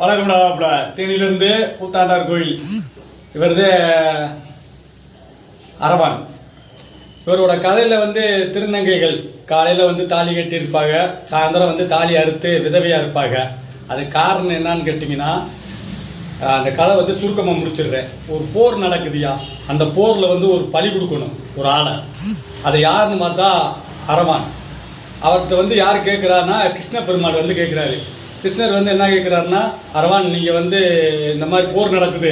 வணக்கம்டாப்ல தேனியிலிருந்து கூத்தாண்டார் கோயில். இவரது அரவான். இவரோட கதையில் வந்து திருநங்கைகள் காலையில் வந்து தாலி கட்டி இருப்பாங்க சாயந்தரம் வந்து தாலி அறுத்து விதவையாக இருப்பாங்க. அது காரணம் என்னன்னு கேட்டிங்கன்னா அந்த கதை வந்து சுருக்கமாக முடிச்சிடுறேன். ஒரு போர் நடக்குதுயா அந்த போரில் வந்து ஒரு பலி கொடுக்கணும் ஒரு ஆளை. அதை யாருன்னு பார்த்தா அரவான். அவர்கிட்ட வந்து யார் கேட்குறாருன்னா கிருஷ்ண பெருமாள் வந்து கேட்குறாரு கிருஷ்ணர் வந்து என்ன கேட்குறாருன்னா அரவான் நீங்கள் வந்து இந்த மாதிரி போர் நடக்குது.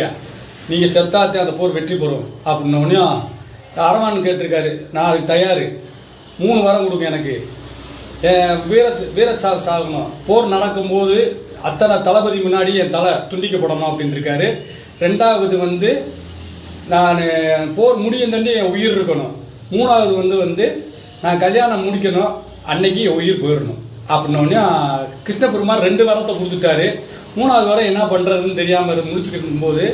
நீங்கள் செத்தாத்தே அந்த போர் வெற்றி பெறும். அப்படின்னோடனே அரவான் கேட்டிருக்காரு நான் அதுக்கு தயார். மூணு வாரம் கொடுங்க எனக்கு. வீர வீர சாவு சாகணும். போர் நடக்கும்போது அத்தனை தளபதி முன்னாடி என் தலை துண்டிக்கப்படணும் அப்படின்னு இருக்காரு ரெண்டாவது வந்து நான் போர் முடியும் தண்டி என் உயிர் இருக்கணும். மூணாவது வந்து வந்து நான் கல்யாணம் முடிக்கணும். அன்னைக்கு என் உயிர் போயிடணும். அப்படின்னோடனே கிருஷ்ணபெருமான் ரெண்டு வரத்தை கொடுத்துட்டாரு. மூணாவது வரம் என்ன பண்ணுறதுன்னு தெரியாமல் முடிச்சுக்கிட்டு இருக்கும்போது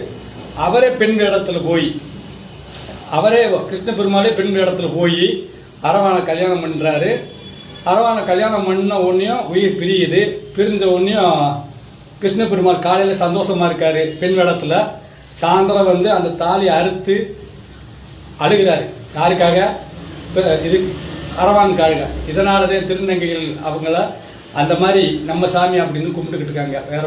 அவரே பெண் இடத்துல போய் அவரே கிருஷ்ண பெருமாளே பெண் இடத்துல போய் அரவானை கல்யாணம் பண்ணுறாரு அரவானை கல்யாணம் பண்ண உடனேயும் உயிர் பிரியுது. பிரிஞ்ச உடனேயும் கிருஷ்ண பெருமாள் காலையில் சந்தோஷமாக இருக்கார் பெண் இடத்துல சாயந்தரம் வந்து அந்த தாலி அறுத்து அழுகிறாரு. யாருக்காக? இது அரவான் அரவானுக்காக இதனாலதே திருநங்கைகள் அவங்கள அந்த மாதிரி நம்ம சாமி அப்படின்னு கும்பிட்டுக்கிட்டு இருக்காங்க. வேற